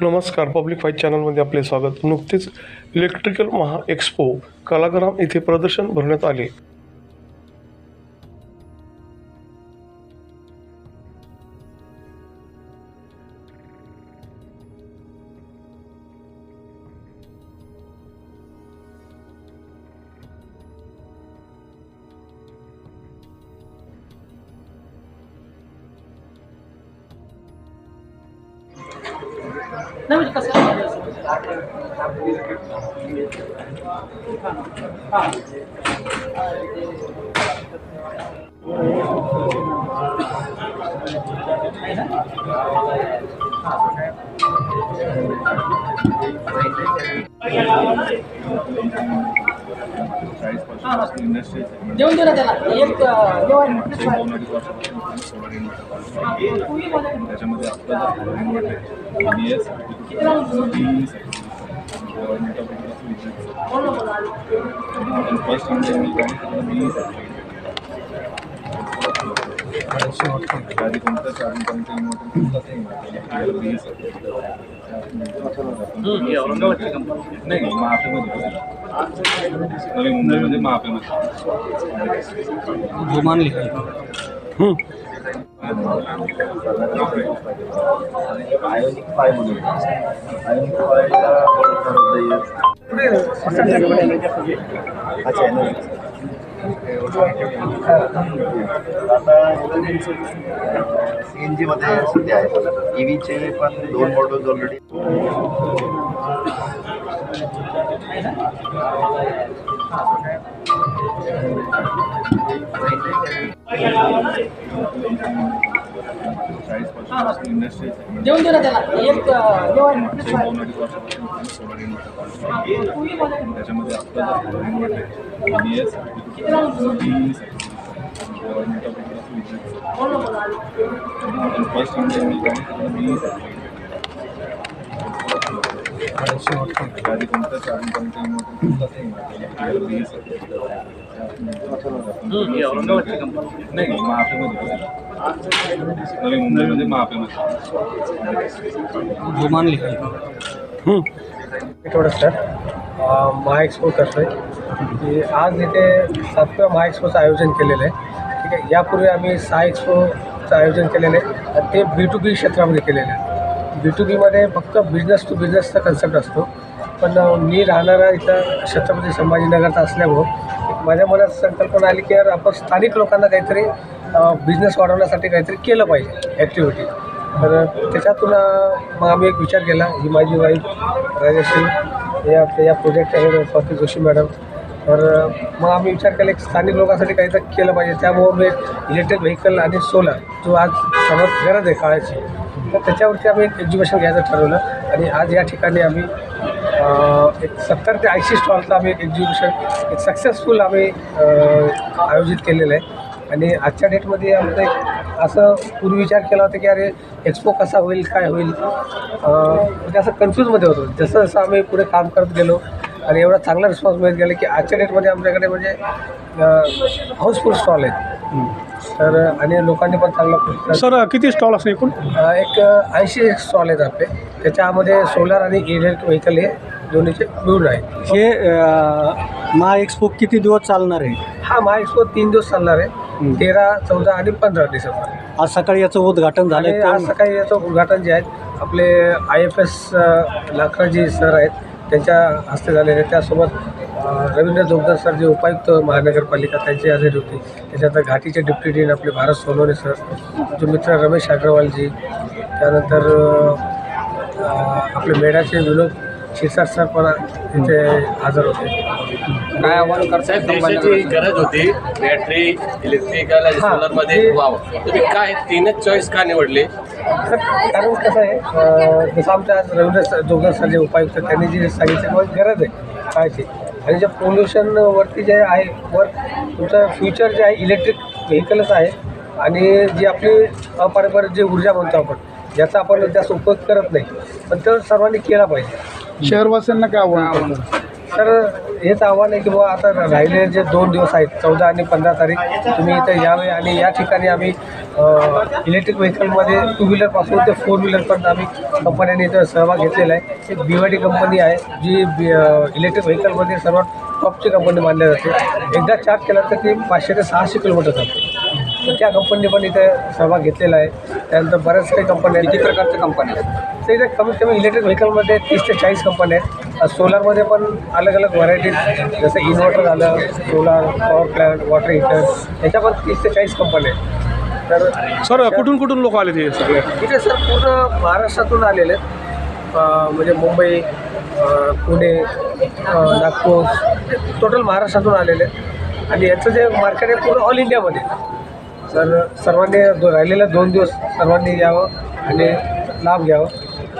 नमस्कार. Public fight चॅनलमध्ये आपले स्वागत. नुकतेच इलेक्ट्रिकल महा एक्स्पो कलाग्राम येथे प्रदर्शन भरण्यात आले. नाही म्हणजे कसं चाळीस वर्षापासून इंडस्ट्रीज आहे देऊ ना त्याला एक त्याच्यामध्ये आपलं बी एस फर्स्ट बी आधी कोणतं चार्जिंग कोणतं इन्व्हर्टर बी नाही महापेमध्ये नवी मुंबईमध्ये महापेमध्ये हं. आयोनिक म्हणून आयोनिक अच्छा आता सी एन जीमध्ये सध्या आहे. ई व्हीचे पण दोन मॉडेल्स ऑलरेडी चाळीस वर्षापासून इंडस्ट्रीज आहे जेवण देऊ ना त्याला. एक अं, जेवण चौपन्न वर्षापासून सोलर इन्व्हर्टर त्याच्यामध्ये बी एस फर्स्ट आधी कोणतं एस नाही महापेमध्ये नवी मुंबईमध्ये महापेमध्ये हं. थोडं सर महाएक्सपो महा एक्सपो करतो आहे की आज इथे सातव्या महाएक्सपोचं आयोजन केलेलं आहे. ठीक आहे यापूर्वी आम्ही सहा एक्सपोचं आयोजन केलेलं आहे आणि ते बी टू बी क्षेत्रामध्ये केलेलं आहे. बी टू बीमध्ये फक्त बिझनेस टू बिझनेसचा कन्सेप्ट असतो. पण मी राहणारा इथं छत्रपती संभाजीनगरचा असल्यामुळं माझ्या मनात संकल्पना आली की यार आपण स्थानिक लोकांना काहीतरी बिझनेस वाढवण्यासाठी काहीतरी केलं पाहिजे ॲक्टिव्हिटी तर त्याच्यातून मग आम्ही एक विचार केला. ही माझी वाईफ राजश्री या या प्रोजेक्ट आहे स्वाती जोशी मॅडम तर मग आम्ही विचार केला की स्थानिक लोकांसाठी काहीतरी केलं पाहिजे. त्यामुळं मी इलेक्ट्रिक व्हेकल आणि सोलर जो आज सर्वात गरज आहे काळाची तर त्याच्यावरती आम्ही एक एक्झिबिशन घ्यायचं ठरवलं. आणि आज या ठिकाणी आम्ही एक सत्तर ते ऐंशी स्टॉलचं आम्ही एक एक्झिबिशन एक सक्सेसफुल आम्ही आयोजित केलेलं आहे. आणि आजच्या डेटमध्ये आमचं एक असं पूर्वी विचार केला होता की अरे एक्सपो कसा होईल काय होईल? अं, म्हणजे असं कन्फ्यूजमध्ये होतो. जसं जसं आम्ही पुढे काम करत गेलो आणि एवढा चांगला रिस्पॉन्स मिळत गेला की आजच्या डेटमध्ये आमच्याकडे म्हणजे हाऊसफुल स्टॉल आहेत. तर आणि लोकांनी पण चांगला प्रतिसाद सर किती स्टॉल असणे एकूण? अ, एक ऐंशी स्टॉल आहेत आपले. त्याच्यामध्ये सोलार आणि इलेक्ट्रिक व्हेकल हे दोन्हीचे मिळून आहे. हे अ, महा एक्सपो किती दिवस चालणार आहे? हा महा एक्सपो तीन दिवस चालणार आहे. तेरा चौदा आणि पंधरा डिसेंबर. आज सकाळी याचं उद्घाटन आणि झालं आज सकाळी याचं उद्घाटन जे आहेत आपले आय एफ एस लाखराजी सर आहेत त्यांच्या हस्ते झालेले. आहे. त्यासोबत अ, रवींद्र जोगदर सर जे उपायुक्त महानगरपालिका त्यांची हजेरी होती. त्याच्यानंतर घाटीचे डिप्टी डीन आपले भारत सोनवणे सर जे मित्र रमेश अग्रवालजी त्यानंतर अ, आपले मेढाचे विनोद शिरसाट सर पण इथे हजर होते. काय आव्हान करताय? देशाची गरज होती. बॅटरी इलेक्ट्रिकल आणि सोलरमध्ये ते- व्हावं तुम्ही काय तीनच चॉईस का निवडले? तर कारण कसं आहे जसं आमच्या रवींद्र जोगदर सर जे उपायुक्त त्यांनी जे सांगितलं गरज आहे काळची आणि जे पोल्युशनवरती जे आहे वर तुमचं फ्युचर जे आहे इलेक्ट्रिक व्हेकलच आहे आणि जी आपली अपारंपरिक जी ऊर्जा म्हणतो आपण ज्याचा आपण जास्त उपयोग करत नाही. पण तो सर्वांनी केला पाहिजे. शहरवासियांना काय आव्हान तर हेच आव्हान आहे की बुवा आता राहिलेले जे दोन दिवस आहेत चौदा आणि पंधरा तारीख तुम्ही इथं यावे आणि या ठिकाणी आम्ही इलेक्ट्रिक व्हेकलमध्ये टू व्हीलरपासून ते फोर व्हीलरपर्यंत आम्ही कंपन्यांनी इथं सहभाग घेतलेला आहे. एक बी वाय डी कंपनी आहे जी बी इलेक्ट्रिक व्हेकलमध्ये सर्वात टॉपची कंपनी मानली जाते. एकदा चार्ज केला तर ती पाचशे ते सहाशे किलोमीटर चालते तर त्या कंपनीने पण इथे सहभाग घेतलेला आहे. त्यानंतर बऱ्याच काही कंपन्या आहेत. किती प्रकारच्या कंपन्या आहेत? तर इथे कमीत कमी इलेक्ट्रिक व्हेकलमध्ये तीस ते चाळीस कंपन्या आहेत. सोलारमध्ये पण अलग अलग व्हरायटीज जसं इन्व्हर्टर झालं solar power plant water heater याच्या पण तीस ते चाळीस कंपन्या आहेत. तर सर कुठून कुठून लोक आले ते सगळे? इथे सर पूर्ण महाराष्ट्रातून आलेले आहेत. म्हणजे मुंबई पुणे नागपूर टोटल महाराष्ट्रातून आलेले आहेत. आणि याचं जे मार्केट आहे पूर्ण ऑल इंडियामध्ये तर सर्वांनी राहिलेल्या दोन दिवस सर्वांनी यावं आणि लाभ घ्यावं.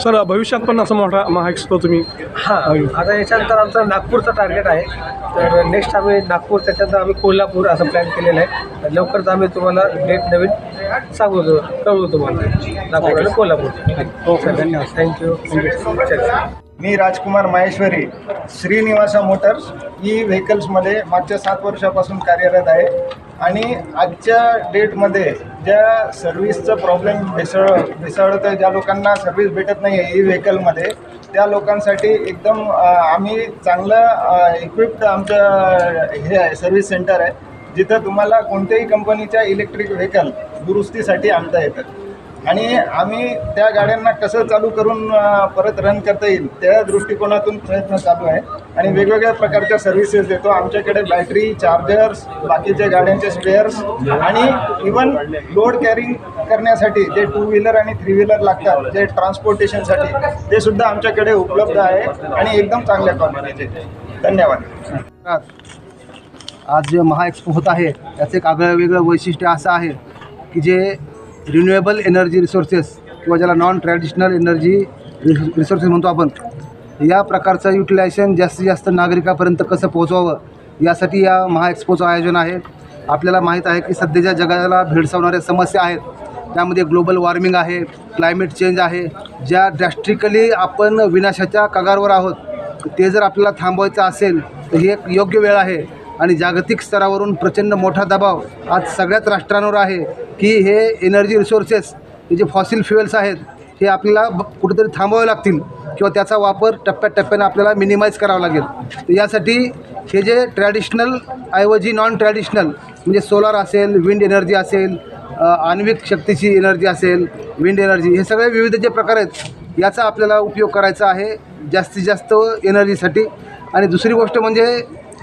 सर भविष्यात पण असं मोठा महा एक्सपो तुम्ही हां आता याच्यानंतर आमचं नागपूरचं टार्गेट आहे. तर नेक्स्ट आम्ही नागपूर त्याच्यानंतर आम्ही कोल्हापूर असं प्लॅन केलेलं आहे. तर लवकरच आम्ही तुम्हाला डेट नवीन सांगू कळवू तुम्हाला. नागपूर आणि कोल्हापूर. ओके धन्यवाद. थँक्यू थँक्यू मी राजकुमार माहेश्वरी श्रीनिवासा मोटर्स ई व्हेकल्समध्ये मागच्या सात वर्षापासून कार्यरत आहे. आणि आजच्या डेटमध्ये ज्या सर्व्हिसचं प्रॉब्लेम भेसळ भेसळतं ज्या लोकांना सर्व्हिस भेटत नाही आहे ई व्हेकलमध्ये त्या लोकांसाठी एकदम आम्ही चांगलं इक्विप्ड आमचं हे आहे सर्व्हिस सेंटर आहे जिथं तुम्हाला कोणत्याही कंपनीच्या इलेक्ट्रिक व्हेकल दुरुस्तीसाठी आणता येतात. आणि आम्ही त्या गाड्यांना कसं चालू करून परत रन करता येईल त्या दृष्टिकोनातून प्रयत्न चालू आहे. आणि वेगवेगळ्या प्रकारच्या सर्व्हिसेस देतो. आमच्याकडे बॅटरी चार्जर्स बाकीच्या गाड्यांचे स्पेअर्स आणि इवन लोड कॅरिंग करण्यासाठी जे टू व्हीलर आणि थ्री व्हीलर लागतात जे ट्रान्सपोर्टेशनसाठी ते सुद्धा आमच्याकडे उपलब्ध आहे आणि एकदम चांगल्या क्वालिटीचे धन्यवाद. आज जे महाएक्सपो होत आहे त्याचं एक आगळं वेगळं वैशिष्ट्य असं आहे की जे रिन्युएबल एनर्जी रिसोर्सेस किंवा ज्याला नॉन ट्रॅडिशनल एनर्जी रिसोर्सेस म्हणतो आपण या प्रकारचं युटिलायझेशन जास्तीत जास्त नागरिकापर्यंत कसं पोहोचवावं? यासाठी या महाएक्सपोचं आयोजन आहे. आपल्याला माहीत आहे की सध्याच्या जगाला भेडसावणाऱ्या समस्या आहेत. त्यामध्ये ग्लोबल वॉर्मिंग आहे क्लायमेट चेंज आहे. ज्या ड्रॅस्ट्रिकली आपण विनाशाच्या कगारवर आहोत ते जर आपल्याला थांबवायचं असेल तर ही एक योग्य वेळ आहे. आणि जागतिक स्तरावरून प्रचंड मोठा दबाव आज सगळ्याच राष्ट्रांवर आहे. की हे एनर्जी रिसोर्सेस हे जे फॉसिल फ्युएल्स आहेत हे आपल्याला कुठेतरी थांबवावे लागतील किंवा त्याचा वापर टप्प्याटप्प्याने आपल्याला मिनिमाइज करावा लागेल. तर यासाठी हे जे ट्रॅडिशनल ऐवजी नॉन ट्रॅडिशनल म्हणजे सोलार असेल विंड एनर्जी असेल आण्विक शक्तीची एनर्जी असेल विंड एनर्जी हे सगळे विविध जे प्रकार आहेत याचा आपल्याला उपयोग करायचा आहे जास्तीत जास्त एनर्जीसाठी आणि दुसरी गोष्ट म्हणजे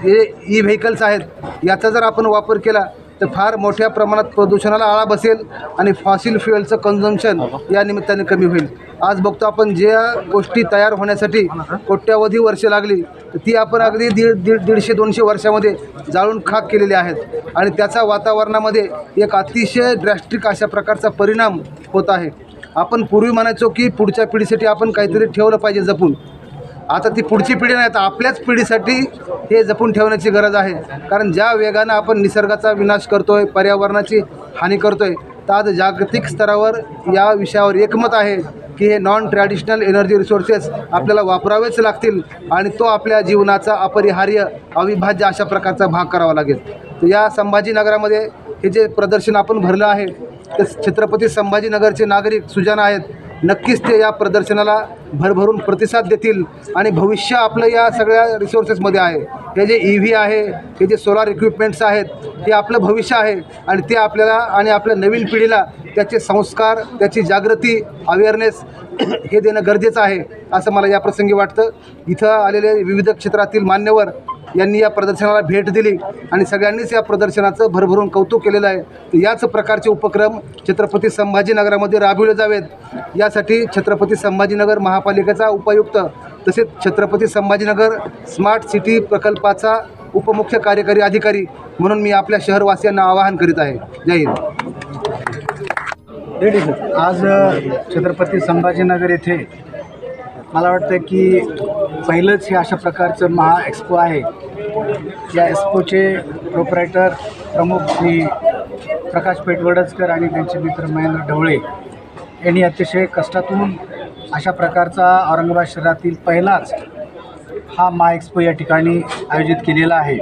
हे ई व्हेकल्स आहेत याचा जर आपण वापर केला तर फार मोठ्या प्रमाणात प्रदूषणाला आळा बसेल आणि फॉसिल फ्युएलचं कन्झम्शन या निमित्ताने कमी होईल. आज बघतो आपण ज्या गोष्टी तयार होण्यासाठी कोट्यावधी वर्षे लागली तर ती आपण अगदी दीड दीड दीडशे दोनशे वर्षामध्ये जाळून खाक केलेली आहेत. आणि त्याचा वातावरणामध्ये एक अतिशय ड्रॅस्टिक अशा प्रकारचा परिणाम होत आहे. आपण पूर्वी म्हणायचो की पुढच्या पिढीसाठी आपण काहीतरी ठेवलं पाहिजे जपून. आता ती पुढची पिढी नाही तर आपल्याच पिढीसाठी हे जपून ठेवण्याची गरज आहे. कारण ज्या वेगानं आपण निसर्गाचा विनाश करतो आहे पर्यावरणाची हानी करतो आहे तर आज जागतिक स्तरावर या विषयावर एकमत आहे की हे नॉन ट्रॅडिशनल एनर्जी रिसोर्सेस आपल्याला वापरावेच लागतील आणि तो आपल्या जीवनाचा अपरिहार्य अविभाज्य अशा प्रकारचा भाग करावा लागेल. तर या संभाजीनगरामध्ये हे जे प्रदर्शन आपण भरलं आहे तर छत्रपती संभाजीनगरचे नागरिक सुजाना आहेत नक्कीच ते या प्रदर्शनाला भरभरून प्रतिसाद देतील आणि भविष्य आपलं या सगळ्या रिसोर्सेसमध्ये आहे. हे जे ई व्ही आहे हे जे सोलार इक्विपमेंट्स आहेत हे आपलं भविष्य आहे आणि ते आपल्याला आणि आपल्या नवीन पिढीला त्याचे संस्कार त्याची जागृती अवेअरनेस हे देणं गरजेचं आहे असं मला या प्रसंगी वाटतं. इथं आलेले विविध क्षेत्रातील मान्यवर यांनी या प्रदर्शनाला भेट दिली आणि सगळ्यांनीच या प्रदर्शनाचं भरभरून कौतुक केलेलं आहे. तर याच प्रकारचे उपक्रम छत्रपती संभाजीनगरामध्ये राबविले जावेत. यासाठी छत्रपती संभाजीनगर महापालिकेचा उपायुक्त तसेच छत्रपती संभाजीनगर स्मार्ट सिटी प्रकल्पाचा उपमुख्य कार्यकारी अधिकारी म्हणून मी आपल्या शहरवासियांना आवाहन करीत आहे. जय हिंद. आज छत्रपती संभाजीनगर येथे मला वाटतं की पहिलंच हे अशा प्रकारचं महा एक्सपो आहे. या एक्सपोचे प्रोपरायटर प्रमुख श्री प्रकाश पेटवडजकर आणि त्यांचे मित्र महेंद्र ढवळे यांनी अतिशय कष्टातून अशा प्रकारचा औरंगाबाद शहरातील पहिलाच हा महा एक्सपो या ठिकाणी आयोजित केलेला आहे.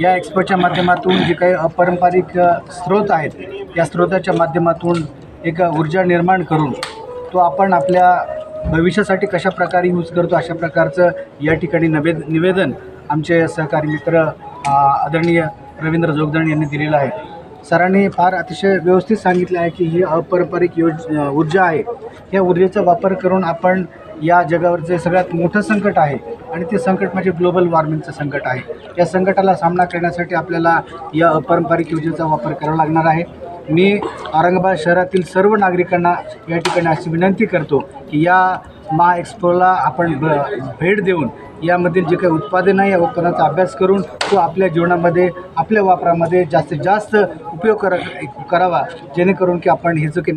या एक्सपोच्या माध्यमातून जे काही अपारंपरिक स्रोत आहेत या स्रोताच्या माध्यमातून एक ऊर्जा निर्माण करून तो आपण आपल्या भविष्यासाठी कशा प्रकारे यूज करतो अशा प्रकारचं या ठिकाणी नवेद निवेदन आमचे सहकारी मित्र आदरणीय रवींद्र जोगदण यांनी दिलेलं आहे. सरांनी फार अतिशय व्यवस्थित सांगितलं आहे की ही अपारंपरिक योज ऊर्जा आहे. या ऊर्जेचा वापर करून आपण या जगावरचे सगळ्यात मोठं संकट आहे आणि ते संकट म्हणजे ग्लोबल वॉर्मिंगचं संकट आहे. या संकटाला सामना करण्यासाठी आपल्याला या अपारंपरिक योजनेचा वापर करावा लागणार आहे. मी औरंगाबाद शहरातील सर्व नागरिकांना या ठिकाणी अशी विनंती करतो की या महा एक्सपोला आपण ब भेट देऊन यामधील जे काही उत्पादन आहे या उत्पादनाचा अभ्यास करून तो आपल्या जीवनामध्ये आपल्या वापरामध्ये जास्तीत जास्त उपयोग कर करावा जेणेकरून की आपण हे जो की